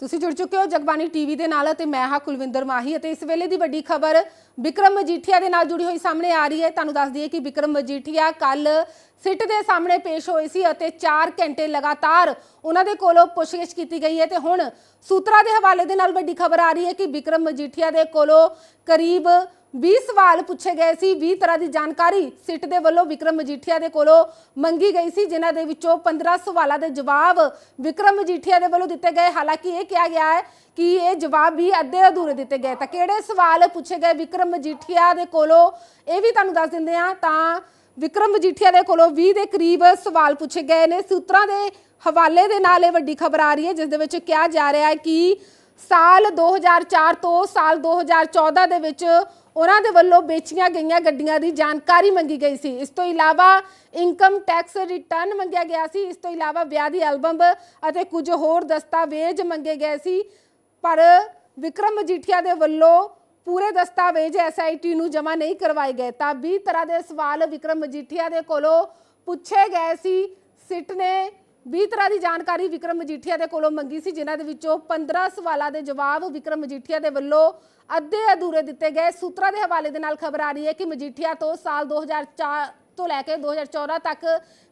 ਤੁਸੀਂ ਜੁੜ ਚੁੱਕੇ ਹੋ ਜਗਬਾਣੀ ਟੀਵੀ ਦੇ ਨਾਲ ਅਤੇ ਮੈਂ ਹਾਂ ਕੁਲਵਿੰਦਰ ਮਾਹੀ ਅਤੇ ਇਸ ਵੇਲੇ ਦੀ ਵੱਡੀ ਖਬਰ ਵਿਕਰਮ ਮਜੀਠੀਆ ਦੇ ਨਾਲ ਜੁੜੀ ਹੋਈ ਸਾਹਮਣੇ ਆ ਰਹੀ ਹੈ। ਤੁਹਾਨੂੰ ਦੱਸ ਦਈਏ ਕਿ ਵਿਕਰਮ ਮਜੀਠੀਆ ਕੱਲ ਸਿੱਟ ਦੇ ਸਾਹਮਣੇ ਪੇਸ਼ ਹੋਏ ਸੀ ਅਤੇ 4 ਘੰਟੇ ਲਗਾਤਾਰ ਉਹਨਾਂ ਦੇ ਕੋਲੋਂ ਪੁੱਛਗਿੱਛ ਕੀਤੀ ਗਈ ਹੈ ਤੇ ਹੁਣ ਸੂਤਰਾਂ ਦੇ ਹਵਾਲੇ ਦੇ ਨਾਲ ਵੱਡੀ ਖਬਰ ਆ ਰਹੀ ਹੈ ਕਿ ਵਿਕਰਮ ਮਜੀਠੀਆ ਦੇ ਕੋਲੋਂ ਕਰੀਬ 20 ਸਵਾਲ ਪੁੱਛੇ ਗਏ ਸੀ। 20 ਤਰ੍ਹਾਂ ਦੀ ਜਾਣਕਾਰੀ ਸਿੱਟ ਦੇ ਵੱਲੋਂ ਵਿਕਰਮ ਮਜੀਠੀਆ ਦੇ ਕੋਲੋਂ ਮੰਗੀ ਗਈ ਸੀ, ਜਿਨ੍ਹਾਂ ਦੇ ਵਿੱਚੋਂ 15 ਸਵਾਲਾਂ ਦੇ ਜਵਾਬ ਵਿਕਰਮ ਮਜੀਠੀਆ ਦੇ ਵੱਲੋਂ ਦਿੱਤੇ ਗਏ। ਹਾਲਾਂਕਿ ਇਹ ਕਿਹਾ ਗਿਆ ਹੈ ਕਿ ਇਹ ਜਵਾਬ ਵੀ ਅੱਧੇ ਅਧੂਰੇ ਦਿੱਤੇ ਗਏ। ਤਾਂ ਕਿਹੜੇ ਸਵਾਲ ਪੁੱਛੇ ਗਏ ਵਿਕਰਮ ਮਜੀਠੀਆ ਦੇ ਕੋਲੋਂ ਇਹ ਵੀ ਤੁਹਾਨੂੰ ਦੱਸ ਦਿੰਦੇ ਆ ਤਾਂ ਵਿਕਰਮ ਮਜੀਠੀਆ ਦੇ ਕੋਲੋਂ 20 ਦੇ ਕਰੀਬ ਸਵਾਲ ਪੁੱਛੇ ਗਏ ਨੇ। ਸੂਤਰਾਂ ਦੇ ਹਵਾਲੇ ਦੇ ਨਾਲ ਇਹ ਵੱਡੀ ਖਬਰ ਆ ਰਹੀ ਹੈ, ਜਿਸ ਦੇ ਵਿੱਚ ਕਿਹਾ ਜਾ ਰਿਹਾ ਹੈ ਕਿ ਸਾਲ 2004 ਤੋਂ ਸਾਲ 2014 ਦੇ ਵਿੱਚ ਉਹਨਾਂ ਦੇ ਵੱਲੋਂ ਵੇਚੀਆਂ ਗਈਆਂ ਗੱਡੀਆਂ ਦੀ ਜਾਣਕਾਰੀ ਮੰਗੀ ਗਈ ਸੀ। ਇਸ ਤੋਂ ਇਲਾਵਾ ਇਨਕਮ ਟੈਕਸ ਰਿਟਰਨ ਮੰਗਿਆ ਗਿਆ ਸੀ। ਇਸ ਤੋਂ ਇਲਾਵਾ ਵਿਆਹ ਦੀ ਐਲਬਮ ਅਤੇ ਕੁਝ ਹੋਰ ਦਸਤਾਵੇਜ਼ ਮੰਗੇ ਗਏ ਸੀ। ਪਰ ਵਿਕਰਮ ਮਜੀਠੀਆ ਦੇ ਵੱਲੋਂ ਪੂਰੇ ਦਸਤਾਵੇਜ਼ ਐਸਆਈਟੀ ਨੂੰ ਜਮ੍ਹਾਂ ਨਹੀਂ ਕਰਵਾਏ ਗਏ, ਤਾਂ 20 ਤਰ੍ਹਾਂ ਦੇ ਸਵਾਲ ਵਿਕਰਮ ਮਜੀਠੀਆ ਦੇ ਕੋਲੋਂ ਪੁੱਛੇ ਗਏ ਸੀ। ਸਿੱਟ ਨੇ 20 ਤਰ੍ਹਾਂ ਦੀ ਜਾਣਕਾਰੀ ਵਿਕਰਮ ਮਜੀਠੀਆ ਦੇ ਕੋਲੋਂ ਮੰਗੀ ਸੀ, ਜਿਨ੍ਹਾਂ ਦੇ ਵਿੱਚੋਂ 15 ਸਵਾਲਾਂ ਦੇ ਜਵਾਬ ਵਿਕਰਮ ਮਜੀਠੀਆ ਦੇ ਵੱਲੋਂ ਅੱਧੇ ਅਧੂਰੇ ਦਿੱਤੇ ਗਏ। ਸੂਤਰਾਂ ਦੇ ਹਵਾਲੇ ਦੇ ਨਾਲ ਖਬਰ ਆ ਰਹੀ ਹੈ ਕਿ ਮਜੀਠੀਆ ਤੋਂ ਸਾਲ 2004 ਤੋਂ ਲੈ ਕੇ 2014 ਤੱਕ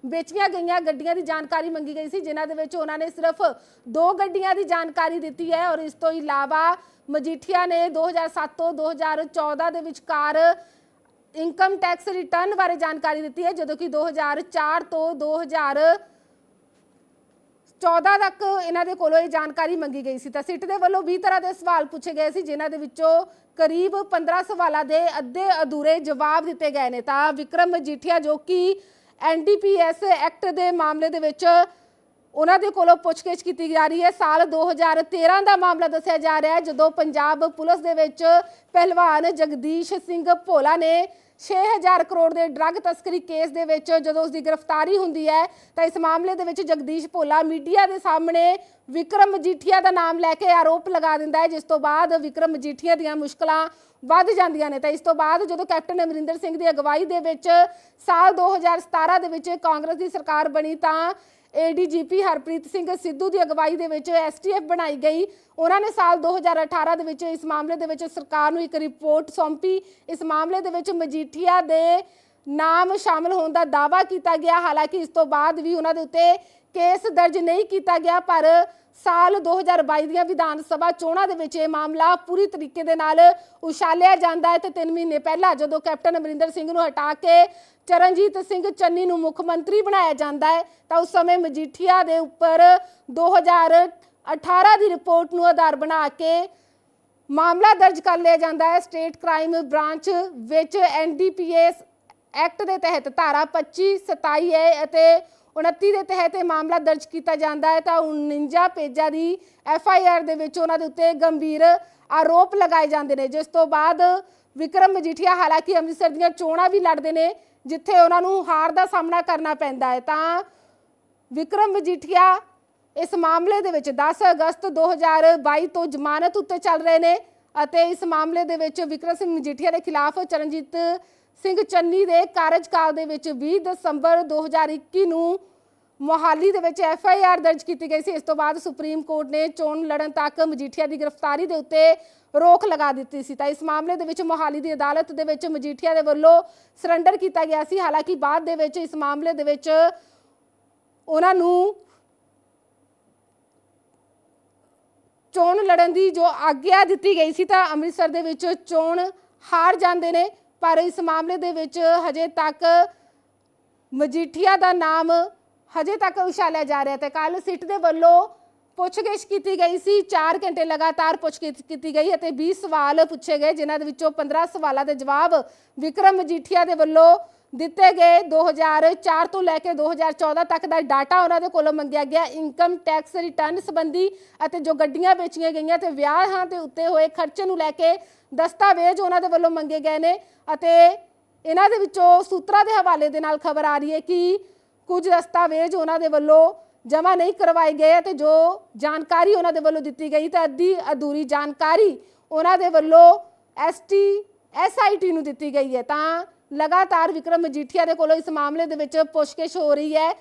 ਵੇਚੀਆਂ ਗਈਆਂ ਗੱਡੀਆਂ ਦੀ ਜਾਣਕਾਰੀ ਮੰਗੀ ਗਈ ਸੀ, ਜਿਨ੍ਹਾਂ ਦੇ ਵਿੱਚ ਉਹਨਾਂ ਨੇ ਸਿਰਫ ਦੋ ਗੱਡੀਆਂ ਦੀ ਜਾਣਕਾਰੀ ਦਿੱਤੀ ਹੈ ਔਰ ਇਸ ਤੋਂ ਇਲਾਵਾ ਮਜੀਠੀਆ ਨੇ 2007 ਤੋਂ 2014 ਦੇ ਵਿਚਕਾਰ ਇਨਕਮ ਟੈਕਸ ਰਿਟਰਨ ਬਾਰੇ ਜਾਣਕਾਰੀ ਦਿੱਤੀ ਹੈ, ਜਦੋਂ ਕਿ 2004 ਤੋਂ 2000 14 ਤੱਕ ਇਹਨਾਂ ਦੇ ਕੋਲੋਂ ਇਹ ਜਾਣਕਾਰੀ ਮੰਗੀ ਗਈ ਸੀ। ਤਾਂ ਸਿੱਟ ਦੇ ਵੱਲੋਂ 20 ਤਰ੍ਹਾਂ ਦੇ ਸਵਾਲ ਪੁੱਛੇ ਗਏ ਸੀ, ਜਿਨ੍ਹਾਂ ਦੇ ਵਿੱਚੋਂ ਕਰੀਬ 15 ਸਵਾਲਾਂ ਦੇ ਅੱਧੇ ਅਧੂਰੇ ਜਵਾਬ ਦਿੱਤੇ ਗਏ ਨੇ। ਤਾਂ ਵਿਕਰਮ ਮਜੀਠੀਆ ਜੋ ਕਿ ਐਨਡੀਪੀਐਸ ਐਕਟ ਦੇ ਮਾਮਲੇ ਦੇ ਵਿੱਚ ਉਹਨਾਂ ਦੇ ਕੋਲੋਂ ਪੁੱਛਗਿੱਛ ਕੀਤੀ ਜਾ ਰਹੀ ਹੈ। ਸਾਲ 2013 ਦਾ ਮਾਮਲਾ ਦੱਸਿਆ ਜਾ ਰਿਹਾ ਹੈ, ਜਦੋਂ ਪੰਜਾਬ ਪੁਲਿਸ ਦੇ ਵਿੱਚ ਪਹਿਲਵਾਨ ਜਗਦੀਸ਼ ਸਿੰਘ ਭੋਲਾ ਨੇ 6000 ਕਰੋੜ ਦੇ ਡਰੱਗ ਤਸਕਰੀ ਕੇਸ ਦੇ ਵਿੱਚ ਜਦੋਂ ਉਸ ਦੀ ਗ੍ਰਿਫਤਾਰੀ ਹੁੰਦੀ ਹੈ, ਤਾਂ ਇਸ ਮਾਮਲੇ ਦੇ ਵਿੱਚ ਜਗਦੀਸ਼ ਭੋਲਾ ਮੀਡੀਆ ਦੇ ਸਾਹਮਣੇ ਵਿਕਰਮ ਮਜੀਠੀਆ ਦਾ ਨਾਮ ਲੈ ਕੇ ਆਰੋਪ ਲਗਾ ਦਿੰਦਾ ਹੈ, ਜਿਸ ਤੋਂ ਬਾਅਦ ਵਿਕਰਮ ਮਜੀਠੀਆ ਦੀਆਂ ਮੁਸ਼ਕਲਾਂ ਵੱਧ ਜਾਂਦੀਆਂ ਨੇ। ਤਾਂ ਇਸ ਤੋਂ ਬਾਅਦ ਜਦੋਂ ਕੈਪਟਨ ਅਮਰਿੰਦਰ ਸਿੰਘ ਦੀ ਅਗਵਾਈ ਦੇ ਵਿੱਚ ਸਾਲ 2017 ਦੇ ਵਿੱਚ ਕਾਂਗਰਸ ਦੀ ਸਰਕਾਰ ਬਣੀ, ਤਾਂ ਏਡੀਜੀਪੀ ਹਰਪ੍ਰੀਤ ਸਿੰਘ ਸਿੱਧੂ ਦੀ ਅਗਵਾਈ ਦੇ ਵਿੱਚ ਐਸਟੀਐਫ ਬਣਾਈ ਗਈ। ਉਹਨਾਂ ਨੇ ਸਾਲ 2018 ਦੇ ਵਿੱਚ ਇਸ ਮਾਮਲੇ ਦੇ ਵਿੱਚ ਸਰਕਾਰ ਨੂੰ ਇੱਕ ਰਿਪੋਰਟ ਸੌਂਪੀ। ਇਸ ਮਾਮਲੇ ਦੇ ਵਿੱਚ ਮਜੀਠੀਆ ਦੇ ਨਾਮ ਸ਼ਾਮਲ ਹੋਣ ਦਾ ਦਾਅਵਾ ਕੀਤਾ ਗਿਆ। ਹਾਲਾਂਕਿ ਇਸ ਤੋਂ ਬਾਅਦ ਵੀ ਉਹਨਾਂ ਦੇ ਉੱਤੇ ਕੇਸ ਦਰਜ ਨਹੀਂ ਕੀਤਾ ਗਿਆ, ਪਰ ਸਾਲ 2022 ਦੀਆਂ ਵਿਧਾਨ ਸਭਾ ਚੋਣਾਂ ਦੇ ਵਿੱਚ ਇਹ ਮਾਮਲਾ ਪੂਰੀ ਤਰੀਕੇ ਦੇ ਨਾਲ ਉਛਾਲਿਆ ਜਾਂਦਾ ਹੈ ਤੇ 3 ਮਹੀਨੇ ਪਹਿਲਾਂ ਜਦੋਂ ਕੈਪਟਨ ਅਮਰਿੰਦਰ ਸਿੰਘ ਨੂੰ ਹਟਾ ਕੇ ਚਰਨਜੀਤ ਸਿੰਘ ਚੰਨੀ ਨੂੰ ਮੁੱਖ ਮੰਤਰੀ ਬਣਾਇਆ ਜਾਂਦਾ ਹੈ, ਤਾਂ ਉਸ ਸਮੇਂ ਮਜੀਠੀਆ ਦੇ ਉੱਪਰ 2018 ਦੀ ਰਿਪੋਰਟ ਨੂੰ ਆਧਾਰ ਬਣਾ ਕੇ ਮਾਮਲਾ ਦਰਜ ਕਰ ਲਿਆ ਜਾਂਦਾ ਹੈ। ਸਟੇਟ ਕ੍ਰਾਈਮ ਬ੍ਰਾਂਚ ਵਿੱਚ ਐਨਡੀਪੀਐਸ ਐਕਟ ਦੇ ਤਹਿਤ ਧਾਰਾ 25 27 ਹੈ ਅਤੇ 29 ਦੇ ਤਹਿਤ ਇਹ ਮਾਮਲਾ ਦਰਜ ਕੀਤਾ ਜਾਂਦਾ ਹੈ ਤਾਂ 49 ਪੇਜਾਂ ਦੀ ਐਫ ਆਈ ਆਰ ਦੇ ਵਿੱਚ ਉਹਨਾਂ ਦੇ ਉੱਤੇ ਗੰਭੀਰ ਆਰੋਪ ਲਗਾਏ ਜਾਂਦੇ ਨੇ, ਜਿਸ ਤੋਂ ਬਾਅਦ ਵਿਕਰਮ ਮਜੀਠੀਆ ਹਾਲਾਂਕਿ ਅੰਮ੍ਰਿਤਸਰ ਦੀਆਂ ਚੋਣਾਂ ਵੀ ਲੜਦੇ ਨੇ, ਜਿੱਥੇ ਉਹਨਾਂ ਨੂੰ ਹਾਰ ਦਾ ਸਾਹਮਣਾ ਕਰਨਾ ਪੈਂਦਾ ਹੈ। ਤਾਂ ਵਿਕਰਮ ਮਜੀਠੀਆ ਇਸ ਮਾਮਲੇ ਦੇ ਵਿੱਚ 10 ਅਗਸਤ 2022 ਤੋਂ ਜ਼ਮਾਨਤ ਉੱਤੇ ਚੱਲ ਰਹੇ ਨੇ ਅਤੇ ਇਸ ਮਾਮਲੇ ਦੇ ਵਿੱਚ ਵਿਕਰਮ ਸਿੰਘ ਮਜੀਠੀਆ ਦੇ ਖਿਲਾਫ ਚਰਨਜੀਤ ਸਿੰਘ ਚੰਨੀ ਦੇ ਕਾਰਜਕਾਲ ਦੇ ਵਿੱਚ 20 ਦਸੰਬਰ 2021 ਨੂੰ ਮੋਹਾਲੀ ਦੇ ਵਿੱਚ ਐਫ ਆਈ ਆਰ ਦਰਜ ਕੀਤੀ ਗਈ ਸੀ। ਇਸ ਤੋਂ ਬਾਅਦ ਸੁਪਰੀਮ ਕੋਰਟ ਨੇ ਚੋਣ ਲੜਨ ਤੱਕ ਮਜੀਠੀਆ ਦੀ ਗ੍ਰਿਫਤਾਰੀ ਦੇ ਉੱਤੇ ਰੋਕ ਲਗਾ ਦਿੱਤੀ ਸੀ। ਤਾਂ ਇਸ ਮਾਮਲੇ ਦੇ ਵਿੱਚ ਮੋਹਾਲੀ ਦੀ ਅਦਾਲਤ ਦੇ ਵਿੱਚ ਮਜੀਠੀਆ ਦੇ ਵੱਲੋਂ ਸਰੈਂਡਰ ਕੀਤਾ ਗਿਆ ਸੀ। ਹਾਲਾਂਕਿ ਬਾਅਦ ਦੇ ਵਿੱਚ ਇਸ ਮਾਮਲੇ ਦੇ ਵਿੱਚ ਉਹਨਾਂ ਨੂੰ ਚੋਣ ਲੜਨ ਦੀ ਜੋ ਆਗਿਆ ਦਿੱਤੀ ਗਈ ਸੀ ਤਾਂ ਅੰਮ੍ਰਿਤਸਰ ਦੇ ਵਿੱਚ ਚੋਣ ਹਾਰ ਜਾਂਦੇ ਨੇ। ਪਰ ਇਸ ਮਾਮਲੇ ਦੇ ਵਿੱਚ ਹਜੇ ਤੱਕ ਮਜੀਠੀਆ ਦਾ ਨਾਮ ਹਜੇ ਤੱਕ ਉਛਾਲਿਆ ਜਾ ਰਿਹਾ ਤੇ ਕੱਲ ਸਿੱਟ ਦੇ ਵੱਲੋਂ ਪੁੱਛਗਿੱਛ ਕੀਤੀ ਗਈ ਸੀ। 4 ਘੰਟੇ ਲਗਾਤਾਰ ਪੁੱਛਗਿੱਛ ਕੀਤੀ ਗਈ ਅਤੇ 20 ਸਵਾਲ ਪੁੱਛੇ ਗਏ, ਜਿਨ੍ਹਾਂ ਦੇ ਵਿੱਚੋਂ 15 ਸਵਾਲਾਂ ਦੇ ਜਵਾਬ ਵਿਕਰਮ ਮਜੀਠੀਆ ਦੇ ਵੱਲੋਂ ਦਿੱਤੇ ਗਏ। 2004 ਤੋਂ ਲੈ ਕੇ 2014 ਤੱਕ ਦਾ ਡਾਟਾ ਉਹਨਾਂ ਦੇ ਕੋਲੋਂ ਮੰਗਿਆ ਗਿਆ। ਇਨਕਮ ਟੈਕਸ ਰਿਟਰਨ ਸੰਬੰਧੀ ਅਤੇ ਜੋ ਗੱਡੀਆਂ ਵੇਚੀਆਂ ਗਈਆਂ ਤੇ ਵਿਆਹਾਂ ਤੇ ਉੱਤੇ ਹੋਏ ਖਰਚੇ ਨੂੰ ਲੈ ਕੇ ਦਸਤਾਵੇਜ਼ ਉਹਨਾਂ ਦੇ ਵੱਲੋਂ ਮੰਗੇ ਗਏ ਨੇ। ਅਤੇ ਇਹਨਾਂ ਦੇ ਵਿੱਚੋਂ ਸੂਤਰਾਂ ਦੇ ਹਵਾਲੇ ਦੇ ਨਾਲ ਖਬਰ ਆ ਰਹੀ ਹੈ ਕਿ ਕੁਝ ਦਸਤਾਵੇਜ਼ ਉਹਨਾਂ ਦੇ ਵੱਲੋਂ ਜਮ੍ਹਾਂ ਨਹੀਂ ਕਰਵਾਏ ਗਏ ਤੇ ਜੋ ਜਾਣਕਾਰੀ ਉਹਨਾਂ ਦੇ ਵੱਲੋਂ ਦਿੱਤੀ ਗਈ ਤਾਂ ਅੱਧੀ ਅਧੂਰੀ ਜਾਣਕਾਰੀ ਉਹਨਾਂ ਦੇ ਵੱਲੋਂ ਐਸਟੀ ਐਸਆਈਟੀ ਨੂੰ ਦਿੱਤੀ ਗਈ ਹੈ। ਤਾਂ ਲਗਾਤਾਰ ਵਿਕਰਮ ਮਜੀਠੀਆ ਦੇ ਕੋਲੋਂ ਇਸ ਮਾਮਲੇ ਦੇ ਵਿੱਚ ਪੁੱਛਗਿੱਛ ਹੋ ਰਹੀ ਹੈ।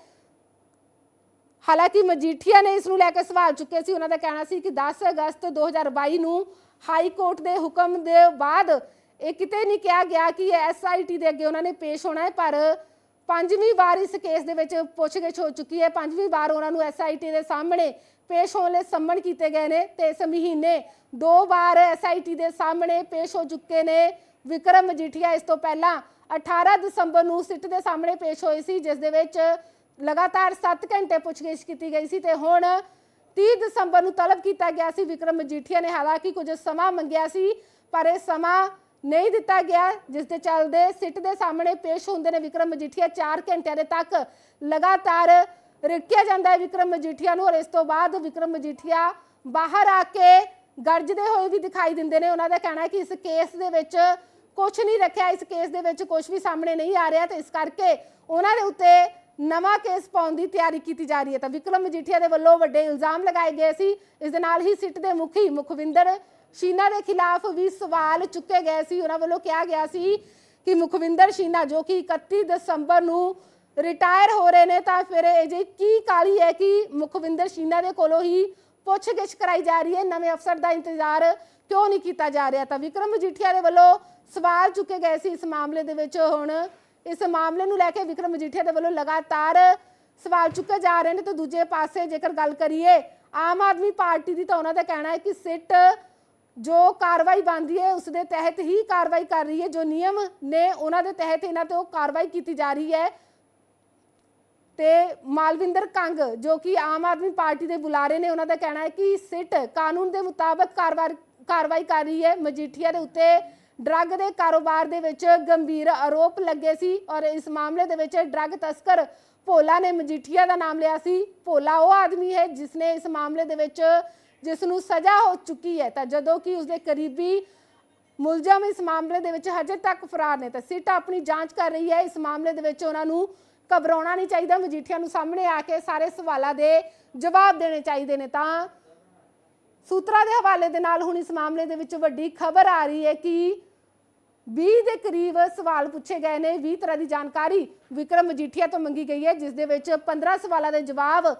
ਹਾਲਾਂਕਿ ਮਜੀਠੀਆ ਨੇ ਇਸ ਨੂੰ ਲੈ ਕੇ ਸਵਾਲ ਚੁੱਕੇ ਸੀ। ਉਹਨਾਂ ਦਾ ਕਹਿਣਾ ਸੀ ਕਿ 10 ਅਗਸਤ 2022 ਨੂੰ ਹਾਈ ਕੋਰਟ ਦੇ ਹੁਕਮ ਦੇ ਬਾਅਦ ਇਹ ਕਿਤੇ ਨਹੀਂ ਕਿਹਾ ਗਿਆ ਕਿ ਐਸਆਈਟੀ ਦੇ ਅੱਗੇ ਉਹਨਾਂ ਨੇ ਪੇਸ਼ ਹੋਣਾ ਹੈ, ਪਰ ਪੰਜਵੀਂ ਵਾਰ ਇਸ ਕੇਸ ਦੇ ਵਿੱਚ ਪੁੱਛਗਿੱਛ ਹੋ ਚੁੱਕੀ ਹੈ। ਪੰਜਵੀਂ ਵਾਰ ਉਹਨਾਂ ਨੂੰ ਐਸਆਈਟੀ ਦੇ ਸਾਹਮਣੇ ਪੇਸ਼ ਹੋਣ ਲਈ ਸੰਮਨ ਕੀਤੇ ਗਏ ਨੇ ਤੇ ਇਸ ਮਹੀਨੇ ਦੋ ਵਾਰ ਐਸਆਈਟੀ ਦੇ ਸਾਹਮਣੇ ਪੇਸ਼ ਹੋ ਚੁੱਕੇ ਨੇ। ਵਿਕਰਮ ਮਜੀਠੀਆ ਇਸ ਤੋਂ ਪਹਿਲਾਂ 18 ਦਸੰਬਰ ਨੂੰ ਸਿੱਟ ਦੇ ਸਾਹਮਣੇ ਪੇਸ਼ ਹੋਏ ਸੀ, ਜਿਸ ਦੇ ਵਿੱਚ ਲਗਾਤਾਰ 7 ਘੰਟੇ ਪੁੱਛਗਿੱਛ ਕੀਤੀ ਗਈ ਸੀ ਤੇ ਹੁਣ 30 ਦਸੰਬਰ ਨੂੰ ਤਲਬ ਕੀਤਾ ਗਿਆ ਸੀ। ਵਿਕਰਮ ਮਜੀਠੀਆ ਨੇ ਹਾਲਾਂਕਿ ਕੁਝ ਸਮਾਂ ਮੰਗਿਆ ਸੀ, ਪਰ ਇਹ ਸਮਾਂ ਨਹੀਂ ਦਿੱਤਾ ਗਿਆ, ਜਿਸ ਦੇ ਚੱਲਦੇ ਸਿੱਟ ਦੇ ਸਾਹਮਣੇ ਪੇਸ਼ ਹੁੰਦੇ ਨੇ ਵਿਕਰਮ ਮਜੀਠੀਆ 4 ਘੰਟਿਆਂ ਦੇ ਤੱਕ ਲਗਾਤਾਰ ਰਿਕਿਆ ਜਾਂਦਾ ਹੈ ਵਿਕਰਮ ਮਜੀਠੀਆ ਨੂੰ ਔਰ ਇਸ ਤੋਂ ਬਾਅਦ ਵਿਕਰਮ ਮਜੀਠੀਆ ਬਾਹਰ ਆ ਕੇ ਗਰਜਦੇ ਹੋਏ ਵੀ ਦਿਖਾਈ ਦਿੰਦੇ ਨੇ। ਉਹਨਾਂ ਦਾ ਕਹਿਣਾ ਹੈ ਕਿ ਇਸ ਕੇਸ ਦੇ ਵਿੱਚ ਕੁਝ ਨਹੀਂ ਰੱਖਿਆ, ਇਸ ਕੇਸ ਦੇ ਵਿੱਚ ਕੁਝ ਵੀ ਸਾਹਮਣੇ ਨਹੀਂ ਆ ਰਿਹਾ ਤੇ ਇਸ ਕਰਕੇ ਉਹਨਾਂ ਦੇ ਉੱਤੇ ਨਵਾਂ ਕੇਸ ਪਾਉਣ ਦੀ ਤਿਆਰੀ ਕੀਤੀ ਜਾ ਰਹੀ ਹੈ। ਤਾਂ ਵਿਕਰਮ ਮਜੀਠੀਆ ਦੇ ਵੱਲੋਂ ਵੱਡੇ ਇਲਜ਼ਾਮ ਲਗਾਏ ਗਏ ਸੀ। ਇਸ ਦੇ ਨਾਲ ਹੀ ਸਿੱਟ ਦੇ ਮੁਖੀ ਮੁਖਵਿੰਦਰ ਸ਼ੀਨਾ ਦੇ ਖਿਲਾਫ ਵੀ ਸਵਾਲ ਚੁੱਕੇ ਗਏ ਸੀ, ਉਹਨਾਂ ਵੱਲੋਂ ਕਿਹਾ ਗਿਆ ਸੀ ਕਿ ਮੁਖਵਿੰਦਰ ਸ਼ੀਨਾ ਜੋ ਕਿ 31 ਦਸੰਬਰ ਨੂੰ ਰਿਟਾਇਰ ਹੋ ਰਹੇ ਨੇ, ਤਾਂ ਫਿਰ ਇਹ ਜੇ ਕੀ ਕਾਲੀ ਹੈ ਕਿ ਮੁਖਵਿੰਦਰ ਸ਼ੀਨਾ ਦੇ ਕੋਲੋਂ ਹੀ ਪੁੱਛਗਿੱਛ ਕਰਾਈ ਜਾ ਰਹੀ ਹੈ, ਨਵੇਂ ਅਫਸਰ ਦਾ ਇੰਤਜ਼ਾਰ ਕਿਉਂ ਨਹੀਂ ਕੀਤਾ ਜਾ ਰਿਹਾ? ਤਾਂ ਵਿਕਰਮ ਮਜੀਠੀਆ ਦੇ ਵੱਲੋਂ ਸਵਾਲ ਚੁੱਕੇ ਗਏ ਸੀ ਇਸ ਮਾਮਲੇ ਦੇ ਵਿੱਚ, ਹੁਣ ਇਸ ਮਾਮਲੇ ਨੂੰ ਲੈ ਕੇ ਵਿਕਰਮ ਮਜੀਠੀਆ ਦੇ ਵੱਲੋਂ ਲਗਾਤਾਰ ਸਵਾਲ ਚੁੱਕੇ ਜਾ ਰਹੇ ਨੇ, ਤੇ ਦੂਜੇ ਪਾਸੇ ਜੇਕਰ ਗੱਲ ਕਰੀਏ, ਆਮ ਆਦਮੀ ਪਾਰਟੀ ਦੀ ਤਾਂ ਉਹਨਾਂ ਦਾ ਕਹਿਣਾ ਹੈ ਕਿ ਸਿੱਟ ਜੋ ਕਾਰਵਾਈ ਬਣਦੀ ਹੈ ਉਸ ਦੇ ਤਹਿਤ ਹੀ ਕਾਰਵਾਈ ਕਰ ਰਹੀ ਹੈ। ਜੋ ਨਿਯਮ ਨੇ ਉਹਨਾਂ ਦੇ ਤਹਿਤ ਇਹਨਾਂ ਤੇ ਉਹ ਕਾਰਵਾਈ ਕੀਤੀ ਜਾ ਰਹੀ ਹੈ। ਤੇ ਮਾਲਵਿੰਦਰ ਕੰਗ, ਜੋ ਕਿ ਆਮ ਆਦਮੀ ਪਾਰਟੀ ਦੇ ਬੁਲਾਰੇ ਨੇ, ਉਹਨਾਂ ਦਾ ਕਹਿਣਾ ਹੈ ਕਿ ਸਿੱਟ ਕਾਨੂੰਨ ਦੇ ਮੁਤਾਬਕ ਕਾਰਵਾਈ ਕਰ ਰਹੀ ਹੈ। ਮਜੀਠੀਆ ਦੇ ਉੱਤੇ ਡਰੱਗ ਦੇ ਕਾਰੋਬਾਰ ਦੇ ਵਿੱਚ ਗੰਭੀਰ ਆਰੋਪ ਲੱਗੇ ਸੀ ਔਰ ਇਸ ਮਾਮਲੇ ਦੇ ਵਿੱਚ ਡਰੱਗ ਤਸਕਰ ਭੋਲਾ ਨੇ ਮਜੀਠੀਆ ਦਾ ਨਾਮ ਲਿਆ ਸੀ। ਭੋਲਾ ਉਹ ਆਦਮੀ ਹੈ ਜਿਸ ਨੇ ਇਸ ਮਾਮਲੇ ਦੇ ਵਿੱਚ ਜਿਸ ਨੂੰ ਸਜ਼ਾ ਹੋ ਚੁੱਕੀ ਹੈ, ਤਾਂ ਜਦੋਂ ਕਿ ਉਸਦੇ ਕਰੀਬੀ ਮੁਲਜ਼ਮ ਇਸ ਮਾਮਲੇ ਦੇ ਵਿੱਚ ਹਜੇ ਤੱਕ ਫਰਾਰ ਨੇ, ਤਾਂ ਸਿੱਟ ਆਪਣੀ ਜਾਂਚ ਕਰ ਰਹੀ ਹੈ। ਇਸ ਮਾਮਲੇ ਦੇ ਵਿੱਚ ਉਹਨਾਂ ਨੂੰ ਘਬਰਾਉਣਾ ਨਹੀਂ ਚਾਹੀਦਾ, ਮਜੀਠੀਆ ਨੂੰ ਸਾਹਮਣੇ ਆ ਕੇ ਸਾਰੇ ਸਵਾਲਾਂ ਦੇ ਜਵਾਬ ਦੇਣੇ ਚਾਹੀਦੇ ਨੇ। ਤਾਂ ਸੂਤਰਾਂ ਦੇ ਹਵਾਲੇ ਦੇ ਨਾਲ ਹੁਣ ਇਸ ਮਾਮਲੇ ਦੇ ਵਿੱਚ ਵੱਡੀ ਖਬਰ ਆ ਰਹੀ ਹੈ ਕਿ 20 ਦੇ ਕਰੀਬ ਸਵਾਲ ਪੁੱਛੇ ਗਏ ਨੇ। 20 ਤਰ੍ਹਾਂ ਦੀ ਜਾਣਕਾਰੀ ਵਿਕਰਮ ਮਜੀਠੀਆ ਤੋਂ ਮੰਗੀ ਗਈ ਹੈ, ਜਿਸ ਦੇ ਵਿੱਚ 15 ਸਵਾਲਾਂ ਦੇ ਜਵਾਬ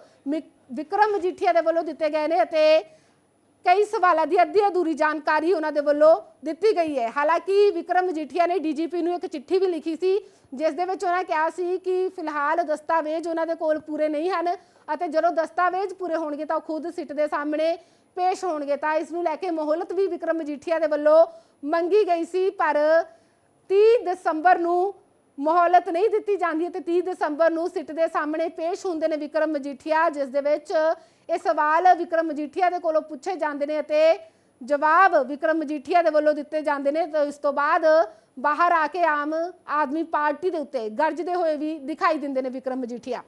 ਵਿਕਰਮ ਮਜੀਠੀਆ ਦੇ ਵੱਲੋਂ ਦਿੱਤੇ ਗਏ ਨੇ ਅਤੇ ਕਈ ਸਵਾਲਾਂ ਦੀ ਅੱਧੀ ਅਧੂਰੀ ਜਾਣਕਾਰੀ ਉਹਨਾਂ ਦੇ ਵੱਲੋਂ ਦਿੱਤੀ ਗਈ ਹੈ। ਹਾਲਾਂਕਿ ਵਿਕਰਮ ਮਜੀਠੀਆ ਨੇ ਡੀਜੀਪੀ ਨੂੰ ਇੱਕ ਚਿੱਠੀ ਵੀ ਲਿਖੀ ਸੀ, ਜਿਸ ਦੇ ਵਿੱਚ ਉਹਨਾਂ ਕਿਹਾ ਸੀ ਕਿ ਫਿਲਹਾਲ ਦਸਤਾਵੇਜ਼ ਉਹਨਾਂ ਦੇ ਕੋਲ ਪੂਰੇ ਨਹੀਂ ਹਨ ਅਤੇ ਜਦੋਂ ਦਸਤਾਵੇਜ਼ ਪੂਰੇ ਹੋਣਗੇ ਤਾਂ ਉਹ ਖੁਦ ਸਿੱਟ ਦੇ ਸਾਹਮਣੇ ਪੇਸ਼ ਹੋਣਗੇ। ਤਾਂ ਇਸ ਨੂੰ ਲੈ ਕੇ ਮੋਹਲਤ ਵੀ ਵਿਕਰਮ ਮਜੀਠੀਆ ਦੇ ਵੱਲੋਂ ਮੰਗੀ ਗਈ ਸੀ, ਪਰ 30 ਦਸੰਬਰ ਨੂੰ ਮੋਹਲਤ ਨਹੀਂ ਦਿੱਤੀ ਜਾਂਦੀ ਹੈ ਤੇ 30 ਦਸੰਬਰ ਨੂੰ ਸਿੱਟ ਦੇ ਸਾਹਮਣੇ ਪੇਸ਼ ਹੁੰਦੇ ਨੇ ਵਿਕਰਮ ਮਜੀਠੀਆ, ਜਿਸ ਦੇ ਵਿੱਚ ਇਹ ਸਵਾਲ ਵਿਕਰਮ ਮਜੀਠੀਆ ਦੇ ਕੋਲੋਂ ਪੁੱਛੇ ਜਾਂਦੇ ਨੇ ਅਤੇ ਜਵਾਬ ਵਿਕਰਮ ਮਜੀਠੀਆ ਦੇ ਵੱਲੋਂ ਦਿੱਤੇ ਜਾਂਦੇ ਨੇ। ਤੇ ਇਸ ਤੋਂ ਬਾਅਦ ਬਾਹਰ ਆ ਕੇ ਆਮ ਆਦਮੀ ਪਾਰਟੀ ਦੇ ਉੱਤੇ ਗਰਜਦੇ ਹੋਏ ਵੀ ਦਿਖਾਈ ਦਿੰਦੇ ਨੇ ਵਿਕਰਮ ਮਜੀਠੀਆ।